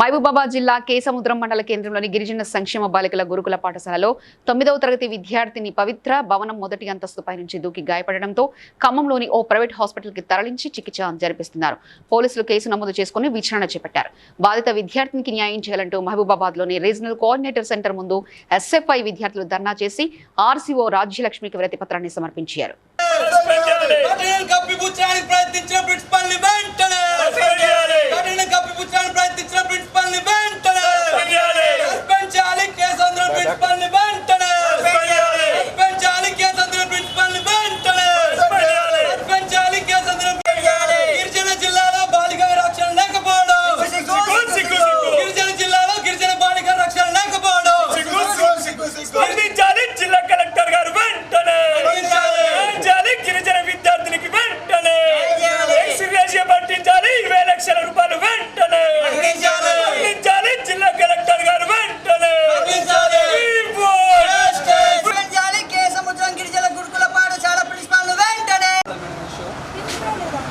మహబూబాబాద్ జిల్లా కేసముద్రం మండల కేంద్రంలోని గిరిజన సంక్షేమ బాలికల గురుకుల పాఠశాలలో తొమ్మిదవ తరగతి విద్యార్థిని పవిత్ర భవనం మొదటి అంతస్తుపై నుంచి దూకి గాయపడడంతో ఖమ్మంలోని ఓ ప్రైవేట్ హాస్పిటల్కి తరలించి చికిత్స జరిపిస్తున్నారు. పోలీసులు కేసు నమోదు చేసుకుని విచారణ చేపట్టారు. బాధిత విద్యార్థినికి న్యాయం చేయాలంటూ మహబూబాబాద్లోని రీజనల్ కోఆర్డినేటర్ సెంటర్ ముందు ఎస్ఎఫ్ఐ విద్యార్థులు ధర్నా చేసి ఆర్సీఓ రాజ్యలక్ష్మికి వినతి పత్రాన్ని సమర్పించారు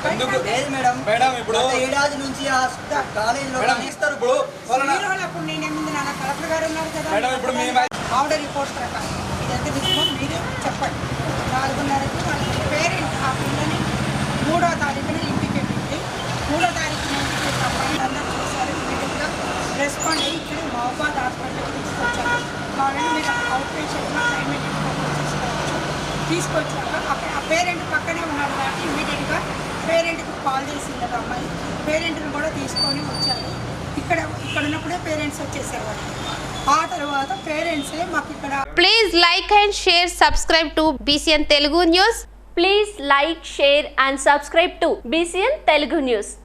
ఎందుకు? లేదు మేడం. మేడం, ఇప్పుడు- గత ఏడాది నుంచి ఆ కాలేజీలో మేడం ఇస్తారు ఇప్పుడు వలన అప్పుడు నేనేముంది నాన్న కలెక్టర్ గారు ఉన్నారు కదా. మేడం, ఇప్పుడు మేము- ఆవిడ రిపోర్ట్ ప్రకారం. ఇదంతా తీసుకొని మీరు చెప్పండి. నాలుగున్నరకి వాళ్ళ పేరెంట్ ఆ పిల్లని మూడో తారీఖున ఇంటికి వెళ్ళింది. మూడో తారీఖున ఇంటికి వెళ్ళి అబ్బాయిని అందరూ చూశారు. ఇమీడియట్గా రెస్పాండ్ అయ్యి ఇక్కడ మహబాద్ హాస్పిటల్కి తీసుకొచ్చారు. కావాలంటే మీరు అవుట్ తీసుకోవచ్చు తీసుకొచ్చాక ఆ పేరెంట్ పక్కనే ఇమీడియట్గా పేరెంట్కి కాల్ చేసింది ఒక అమ్మాయి. పేరెంట్ని కూడా తీసుకొని వచ్చారు. ఇక్కడ ఇక్కడ ఉన్నప్పుడే పేరెంట్స్ వచ్చేసారు ఆ తర్వాత పేరెంట్సే మాకు ఇక్కడ please like and share subscribe to BCN Telugu news please like share and subscribe to BCN Telugu news